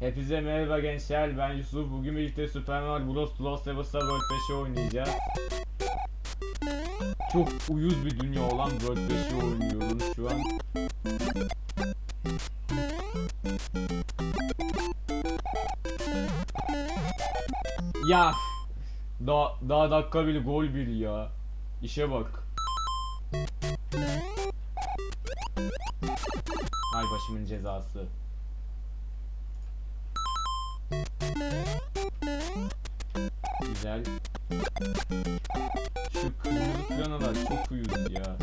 Hepinize merhaba gençler ben Yusuf. Bugün birlikte Super Mario Bros. Lost Levels'a World 5'i oynayacağız. Çok uyuz bir dünya olan World 5'i oynuyorum şu an. Ya! Daha, daha dakika bir gol bir ya. İşe bak. Hay başımın cezası Güzel. Şu kırmızı planalar çok uyuz ya.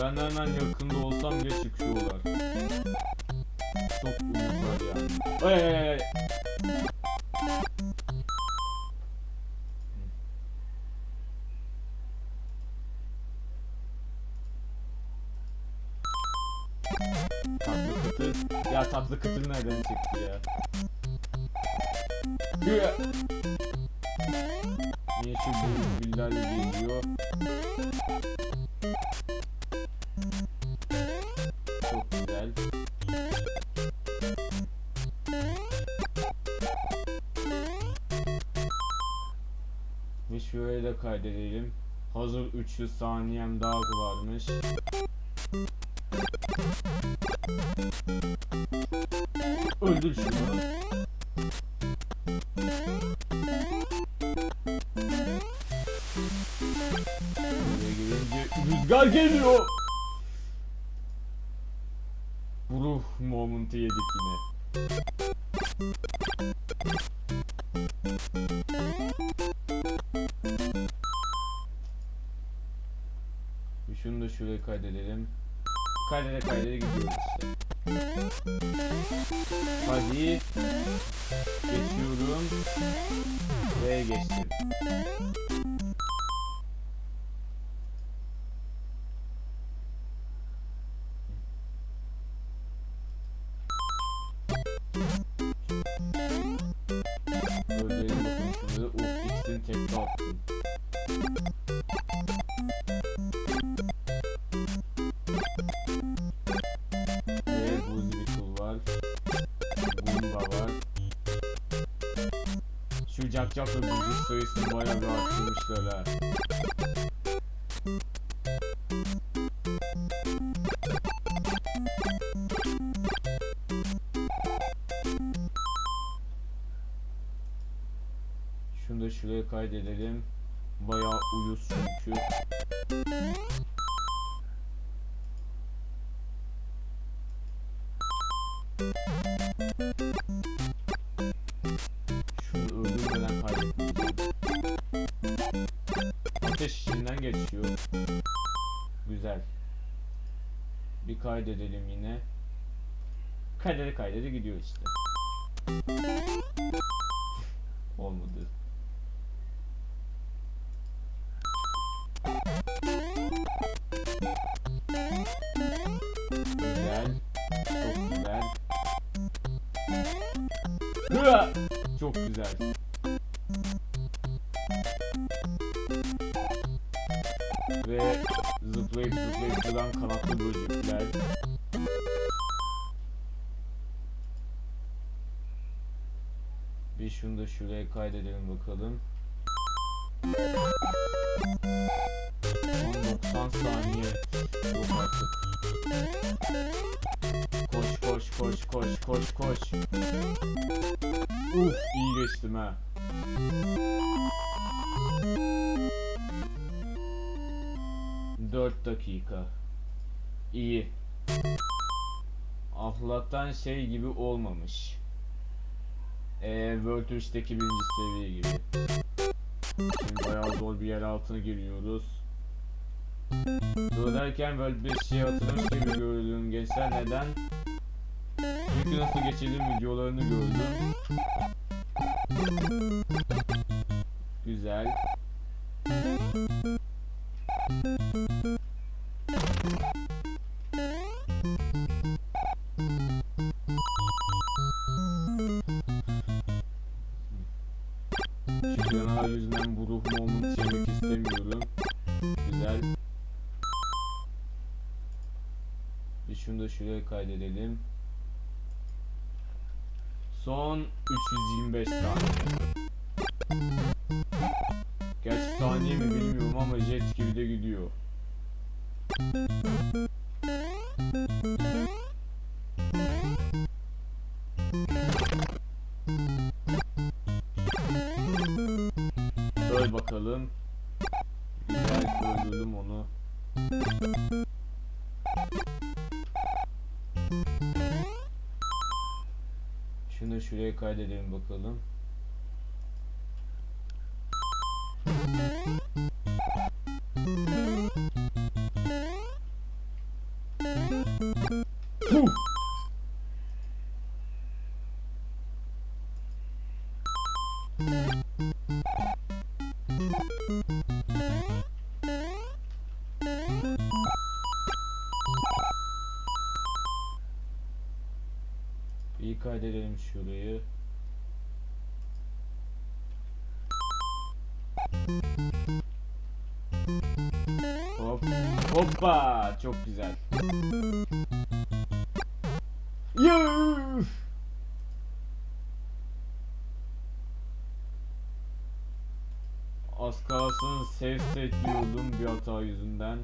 Ben hemen yakında olsam bile çıkıyorlar. Çok uyuzlar yani. Ay. Tatlı kıtır. Ya tatlı kıtır nereden çıktı ya? Şu büyük billerle geliyor? Çok güzel. Ve şöyle de kaydedelim. Hazır 300 saniyem daha varmış. Öldür şunu. Rüzgar geliyor. Ruh moment'ı yedik yine. Şunu da şuraya kaydedelim. Kaydede kaydede gidiyoruz işte. Hadi. Geçiyorum. Ve geçtim. Şu cakcakla buzun sayısını bayağı bir arttırmışlar ha. Şunu da şuraya kaydedelim. Bayağı uyuz çünkü. Ateş içinden geçiyor. Güzel. Bir kaydedelim yine. Kaydede kaydede gidiyor işte. Olmadı. Güzel. Çok güzel. Çok güzel. Ve zıplayıp zıplayıp duran kanatlı böcekler. Bir şunu da şuraya kaydedelim bakalım. Son 90 saniye. Yok artık. Koş koş koş koş koş koş. Uf iyi geçtim ha. Dört dakika. İyi. Allah'tan şey gibi olmamış. Eee World 3'teki birinci seviye gibi. Şimdi bayağı zor bir yer altına giriyoruz. Dönerken World 5 şey hatırlamış gibi gördüm gençler neden? Çünkü nasıl geçirdiğim videolarını gördüm. Güzel. Canavar yüzünden bu ruh moment yemek istemiyorum. Güzel. Şunu da şuraya kaydedelim. Son 325 saniye. Saniye mi bilmiyorum ama jet gibi de gidiyor. Öl bakalım. Güzel öldürdüm onu. Şunu şuraya kaydedelim bakalım. İyi kaydedelim şurayı. Hop. Hoppa. Çok güzel. Yuh! Az kalsın save diyordum bir hata yüzünden.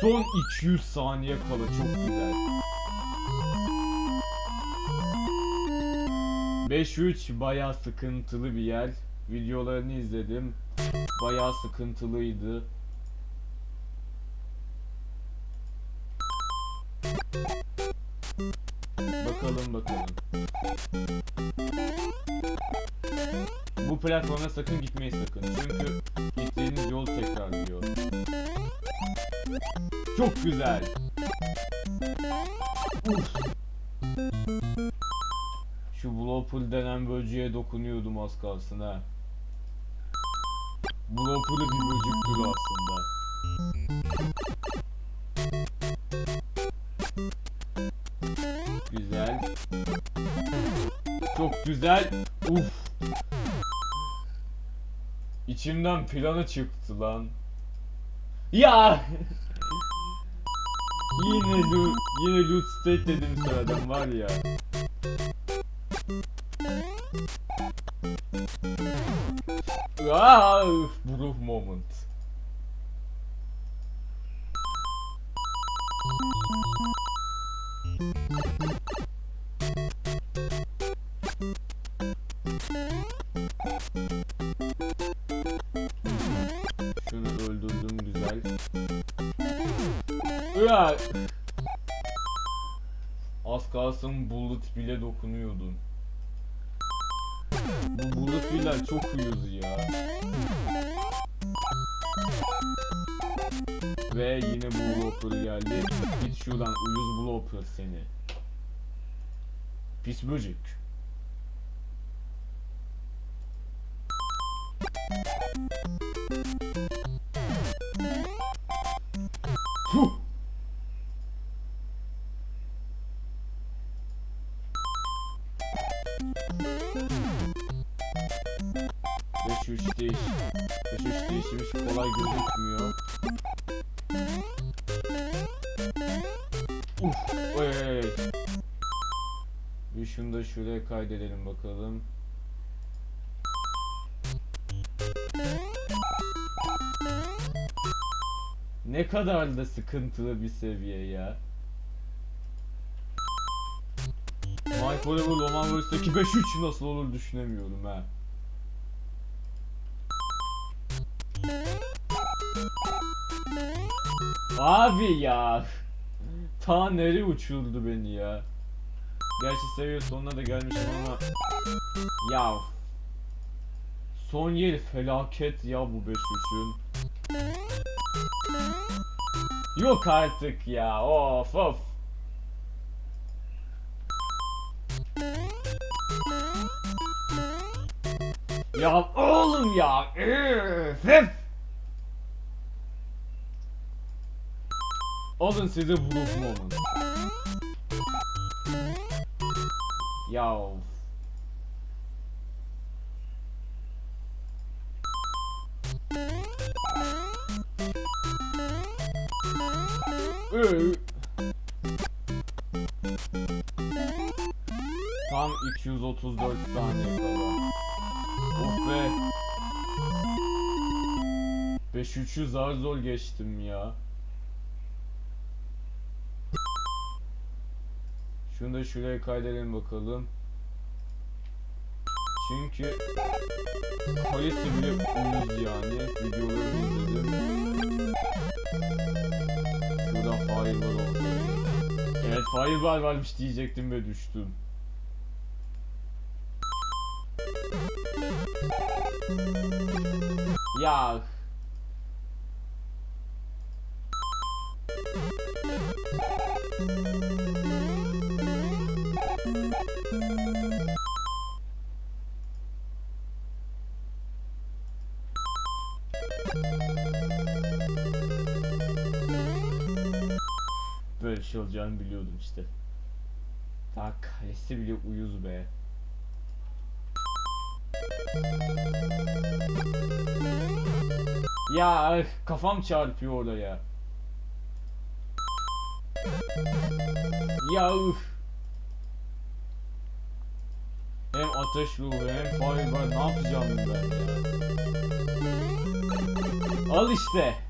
Son 200 saniye kala çok güzel. 5-3 bayağı sıkıntılı bir yer. Videolarını izledim. Bayağı sıkıntılıydı. Bakalım bakalım. Bu platforma sakın gitmeyin sakın. Çünkü Çok güzel. Uf. Şu Blowpool denen böceğe dokunuyordum az kalsın ha. Blowpool'u bir böcek türü aslında. Güzel. Çok güzel. Uf. İçimden planı çıktı lan. Ya. Yine loot, yine loot state dedim sıradan var ya. Ah, Proof moment. Az kalsın bullet bile dokunuyordun. Bu bullet bile çok uyuz ya. Ve yine bu blopper geldi. Git şuradan uyuz blopper seni. Pis böcek. Şunu da şuraya kaydedelim bakalım. Ne kadar da sıkıntılı bir seviye ya. My Forever Roman Verse'deki 5-3 nasıl olur düşünemiyorum ha. Abi ya. Ta nereye uçurdu beni ya. Gerçi seviye sonuna da gelmişim ama ya Son yer felaket ya bu 5-3'ün. Yok artık ya. Of of. Ya oğlum ya. Üf. Alın size Blue Moment. Ya. Tam 234 saniye kala. Oh be. 5 3'ü zar zor geçtim ya. Şunu da şuraya kaydedelim bakalım. Çünkü kalesi bile uyuz yani. Videoları izledim. Şuradan olsa bile. Evet fireball varmış diyecektim ve düştüm. Ya olacağını biliyordum işte. Daha kalesi bile uyuz be. Ya kafam çarpıyor oraya. Ya üf. Hem ateş ruhu hem fireball ne yapacağım ben ya. Al işte.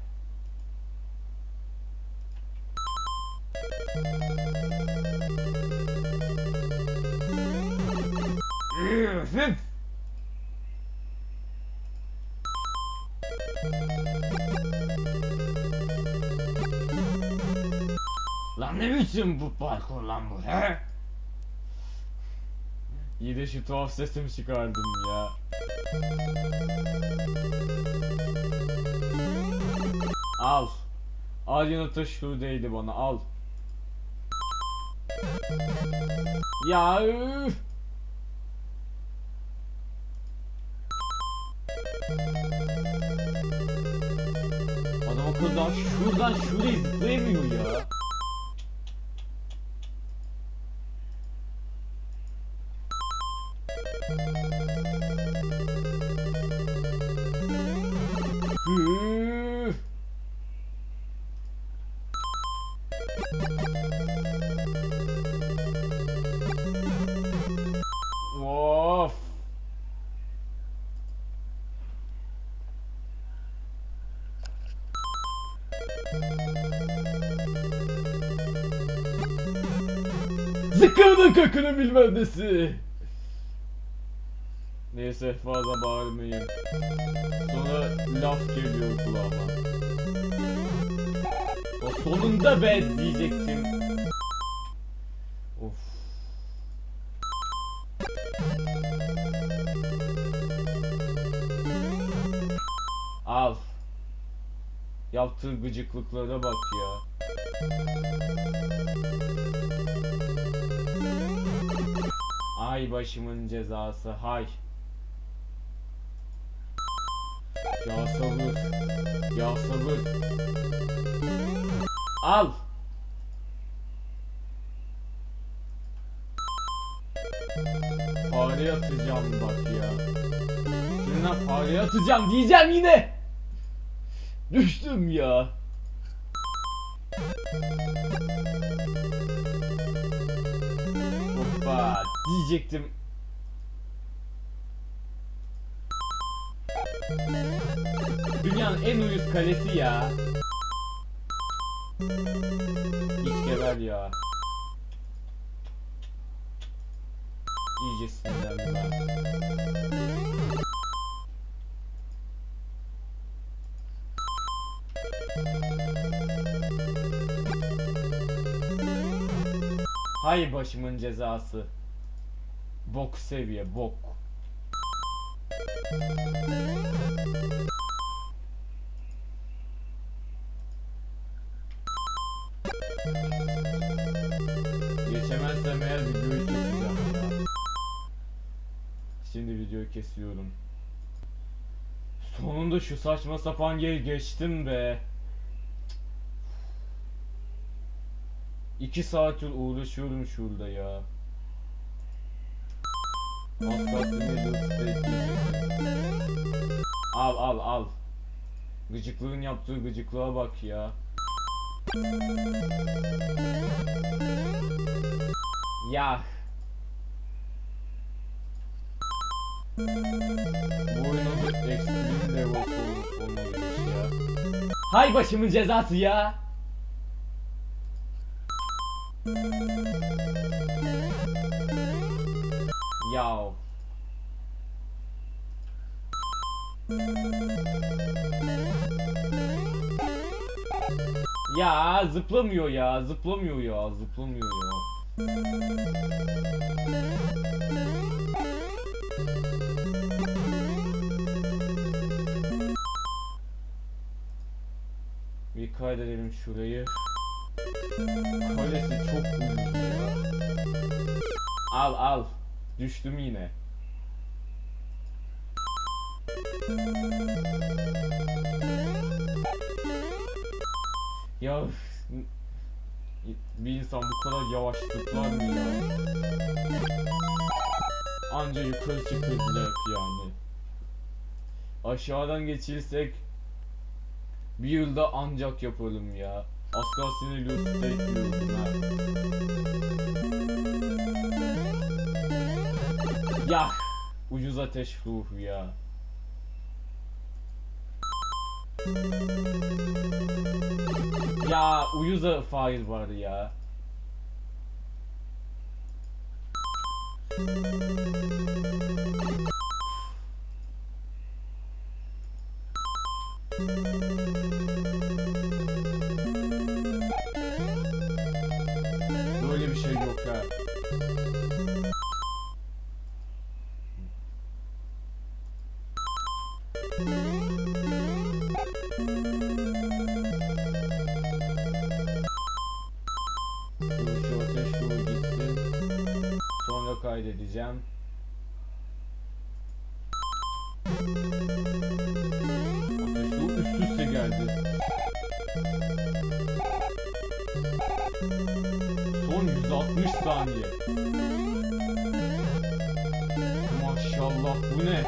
Üf. Lan ne biçim bu parkur lan bu he? İyi de şu tuhaf sesimi çıkardım ya. Al. Al taşı değdi bana al. Ya üf. Adam okuldan şuradan şuraya zıplayamıyor ya. Üf. Kökünü bilmem nesi. Neyse fazla bağırmayayım. Sonra laf geliyor kulağıma. O sonunda be diyecektim. Of. Al. Yaptığı gıcıklıklara bak ya. Ay başımın cezası hay. Ya sabır. Ya sabır. Al. Fare atacağım bak ya. Şuna fare atacağım diyeceğim yine. Düştüm ya. Diyecektim. Dünyanın en uyuz kalesi ya. Git geber ya. İyice sinirlendim ben. Hay başımın cezası. Bok seviye bok. Geçemezsem eğer videoyu keseceğim ya. Şimdi videoyu kesiyorum. Sonunda şu saçma sapan yeri geçtim be. İki saattir uğraşıyorum şurada ya. Al al al. Gıcıklığın yaptığı gıcıklığa bak ya. Ya. Bu oyunun extreme level ol- olmalıymış ya. Hay başımın cezası ya. Yav. Ya zıplamıyor ya, zıplamıyor ya, zıplamıyor ya. Bir kaydedelim şurayı. Kalesi çok uyuz ya. Al al. Düştüm yine. Ya bir insan bu kadar yavaş zıplar mı ya? Anca yukarı hep yani. Aşağıdan geçirsek bir yılda ancak yaparım ya. Kalsın Lucy ekliyorum ha. Ya ucuz ateş ruhu ya. Ya uyuza fail var ya. 160 saniye. Maşallah bu ne?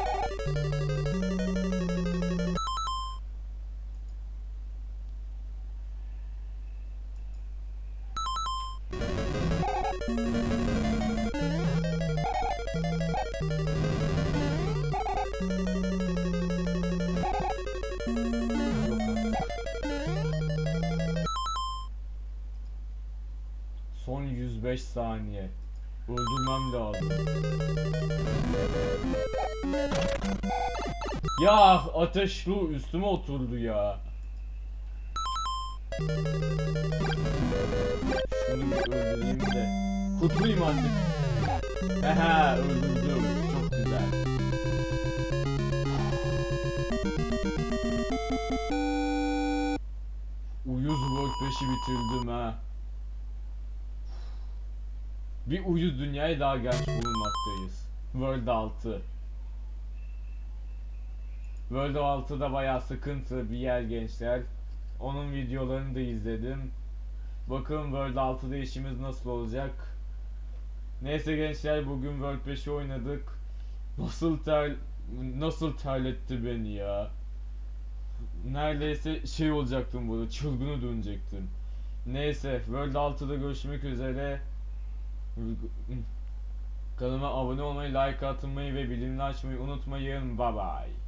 Son 105 saniye. Öldürmem lazım. Ya ateş ruh üstüme oturdu ya. Şunu bir öldüreyim de. Kurtulayım artık. Hehe öldürdüm. Çok güzel. Uyuz World 5'i bitirdim ha. Bir uyuz dünyaya daha gelmiş bulunmaktayız. World 6. World 6'da bayağı sıkıntı bir yer gençler. Onun videolarını da izledim. Bakalım World 6'da işimiz nasıl olacak. Neyse gençler bugün World 5'i oynadık. Nasıl ter nasıl terletti beni ya. Neredeyse şey olacaktım burada çılgına dönecektim. Neyse World 6'da görüşmek üzere. Kanalıma abone olmayı, like atmayı ve bildirimleri açmayı unutmayın. Bye bye.